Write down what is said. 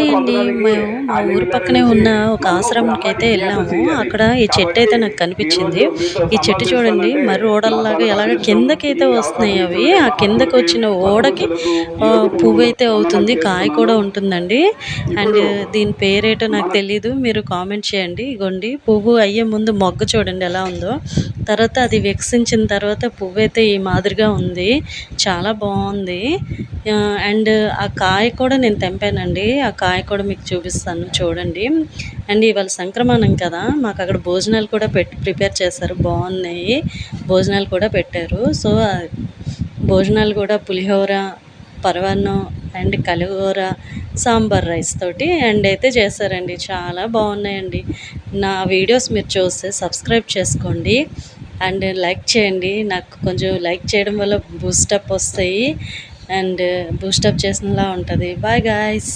Hi అండి మేము మా ఊరు పక్కనే ఉన్న ఒక ఆశ్రమంకి అయితే వెళ్ళాము. అక్కడ ఈ చెట్టు అయితే నాకు కనిపించింది. ఈ చెట్టు చూడండి మరి ఓడల్లాగా ఎలాగ కిందకైతే వస్తున్నాయి అవి. ఆ కిందకి వచ్చిన ఓడకి పువ్వు అయితే అవుతుంది కాయ కూడా ఉంటుందండి. అండ్ దీని పేరేటో నాకు తెలియదు మీరు కామెంట్ చేయండి. ఇగోండి పువ్వు అయ్యే ముందు మొగ్గ చూడండి ఎలా ఉందో. తర్వాత అది వికసించిన తర్వాత పువ్వు అయితే ఈ మాదిరిగా ఉంది. చాలా బాగుంది. అండ్ ఆ కాయ కూడా నేను తెంపానండి. ఆ కాయ కూడా మీకు చూపిస్తాను చూడండి. అండ్ ఇవాళ సంక్రమణం కదా మాకు అక్కడ భోజనాలు కూడా పెట్టి ప్రిపేర్ చేశారు బాగున్నాయి. భోజనాలు కూడా పెట్టారు. సో భోజనాలు కూడా పులిహోర పరవాన్నం అండ్ కలిగూర సాంబార్ రైస్ తోటి అండ్ అయితే చేశారండి. చాలా బాగున్నాయండి. నా వీడియోస్ మీరు చూస్తే సబ్స్క్రైబ్ చేసుకోండి. అండ్ లైక్ చేయండి. నాకు కొంచెం లైక్ చేయడం వల్ల బూస్టప్ వస్తాయి. అండ్ బూస్టప్ చేసినలా ఉంటుంది. Bye guys